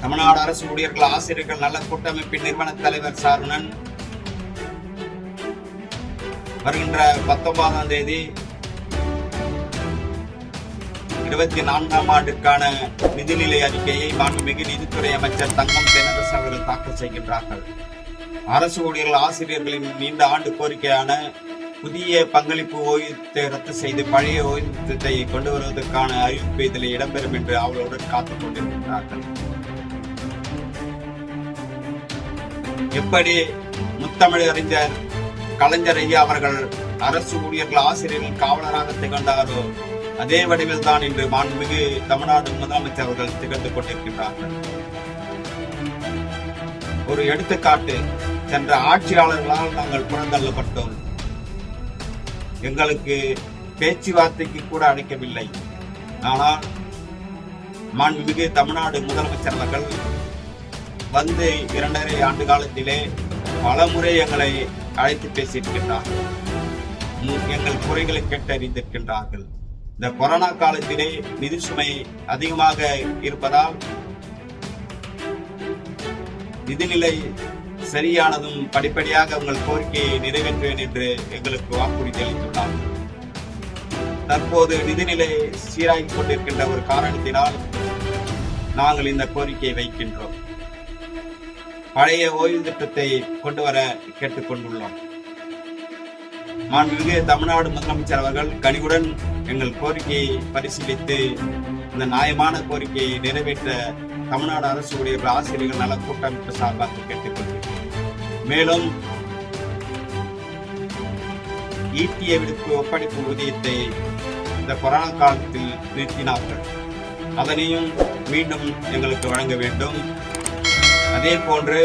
தமிழ்நாடு அரசு ஊழியர்கள் ஆசிரியர்கள் நல கூட்டமைப்பின் நிறுவன தலைவர் சாருணன் வருகின்ற பத்தொன்பதாம் தேதி இருபத்தி நான்காம் ஆண்டிற்கான நிதிநிலை அறிக்கையை மாண்புமிகு நிதித்துறை அமைச்சர் தங்கம் தென்னரசு அவர்கள் தாக்கல் செய்கின்றார்கள். அரசு ஊழியர்கள் ஆசிரியர்களின் நீண்ட ஆண்டு கோரிக்கையான புதிய பங்களிப்பு ஓய்வூதியத்தை ரத்து செய்து பழைய ஓய்வூதியத்தை கொண்டு வருவதற்கான அறிவிப்பு இதில் இடம்பெறும் என்று அவர்களுடன் காத்துக் கொண்டிருக்கிறார்கள் எப்படி முத்தமிழ் அறிஞர் கலைஞர் ஐயா அவர்கள் அரசு ஊழியர்கள் ஆசிரியர்கள் காவலராக திகழ்ந்தாரோ அதே வடிவில் தான் இன்று மாண்புமிகு தமிழ்நாடு முதலமைச்சர் அவர்கள் திகழ்ந்து கொண்டிருக்கின்றார்கள். ஒரு எடுத்துக்காட்டு சென்ற ஆட்சியாளர்களால் நாங்கள் புறந்தள்ளப்பட்டோம். எங்களுக்கு பேச்சுவார்த்தைக்கு கூட அழைக்கவில்லை. ஆனால் மாண்புமிகு தமிழ்நாடு முதலமைச்சர் அவர்கள் வந்து இரண்டரை ஆண்டு காலத்திலே பல முறை எங்களை அழைத்து பேசியிருக்கின்றார்கள் எங்கள் குறைகளை கேட்டறிந்திருக்கின்றார்கள். இந்த கொரோனா காலத்திலே நிதி சுமை அதிகமாக இருப்பதால் நிதிநிலை சரியானதும் படிப்படியாக உங்கள் கோரிக்கையை நிறைவேற்றுவேன் என்று எங்களுக்கு வாக்குறுதி அளித்துள்ளார். தற்போது நிதிநிலை சீராகி கொண்டிருக்கின்ற ஒரு காரணத்தினால் நாங்கள் இந்த கோரிக்கையை வைக்கின்றோம். பழைய ஓய்வு திட்டத்தை கொண்டு வர கேட்டுக்கொண்டுள்ளோம். மாண்புமிகு தமிழ்நாடு முதலமைச்சர் அவர்கள் கனிவுடன் எங்கள் கோரிக்கையை பரிசீலித்து இந்த நியாயமான கோரிக்கையை நிறைவேற்ற தமிழ்நாடு அரசு ஊழியர்கள் ஆசிரியர்கள் நல கூட்டமைப்பு சார்பாக கேட்டுக்கொள்கிறேன். மேலும் ஈட்டிய விடுப்பு ஒப்படைப்பு ஊதியத்தை இந்த கொரோனா காலத்தில் நிறுத்தினார்கள். அதனையும் மீண்டும் எங்களுக்கு வழங்க வேண்டும். அதே போன்று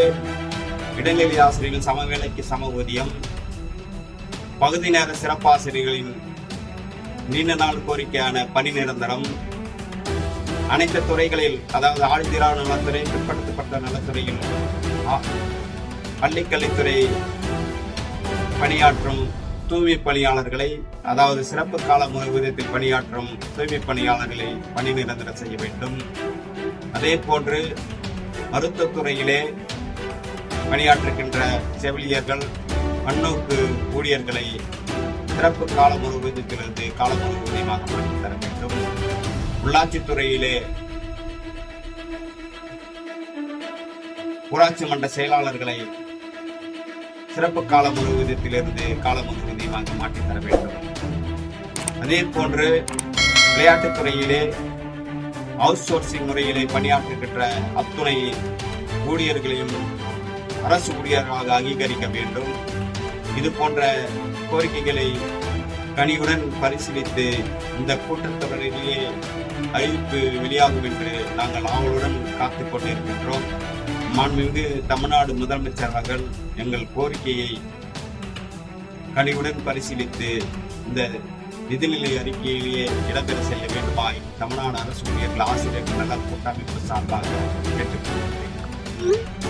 இடைநிலை ஆசிரியர்கள் சமவேளைக்கு சம ஊதியம் பகுதி நேர சிறப்பாசிரியர்களின் நீண்ட நாள் கோரிக்கையான பணி நிரந்தரம் அனைத்து துறைகளில் அதாவது ஆழ்திரா நலத்துறை பிற்படுத்தப்பட்ட நலத்துறையில் பள்ளிக்கல்வித்துறை பணியாற்றும் தூய்மை பணியாளர்களை அதாவது சிறப்பு கால ஊதியத்தில் பணியாற்றும் தூய்மை பணியாளர்களை பணி நிரந்தரம் செய்ய வேண்டும். அதே போன்று மருத்துவத்துறையிலே பணியாற்றுகின்ற செவிலியர்கள் மண்ணோக்கு ஊழியர்களை சிறப்பு கால ஊதியத்திலிருந்து ஊதியமாக மாற்றித் தர வேண்டும். உள்ளாட்சித்துறையிலே ஊராட்சி மன்ற செயலாளர்களை சிறப்பு கால ஊதியத்திலிருந்து கால ஊதியமாக மாற்றித் தர வேண்டும். அதே போன்று விளையாட்டுத்துறையிலே அவுட் சோர்சிங் முறையிலே பணியாற்றுகின்ற அத்துணை ஊழியர்களையும் அரசு ஊழியர்களாக அங்கீகரிக்க வேண்டும். இது போன்ற கோரிக்கைகளை கனிவுடன் பரிசீலித்து இந்த கூட்டத்தொடரிலேயே அறிவிப்பு வெளியாகும் என்று நாங்கள் ஆவலுடன் காத்துக் கொண்டிருக்கின்றோம். மாண்புமிகு தமிழ்நாடு முதலமைச்சர் அவர்கள் எங்கள் கோரிக்கையை கனிவுடன் பரிசீலித்து இந்த நிதிநிலை அறிக்கையிலேயே இடம்பெற செய்ய வேண்டுமாய் தமிழ்நாடு அரசு ஊழியர்கள் ஆசிரியர்கள் நல கூட்டமைப்பு சார்பாக கேட்டுக்கொள்கிறேன்.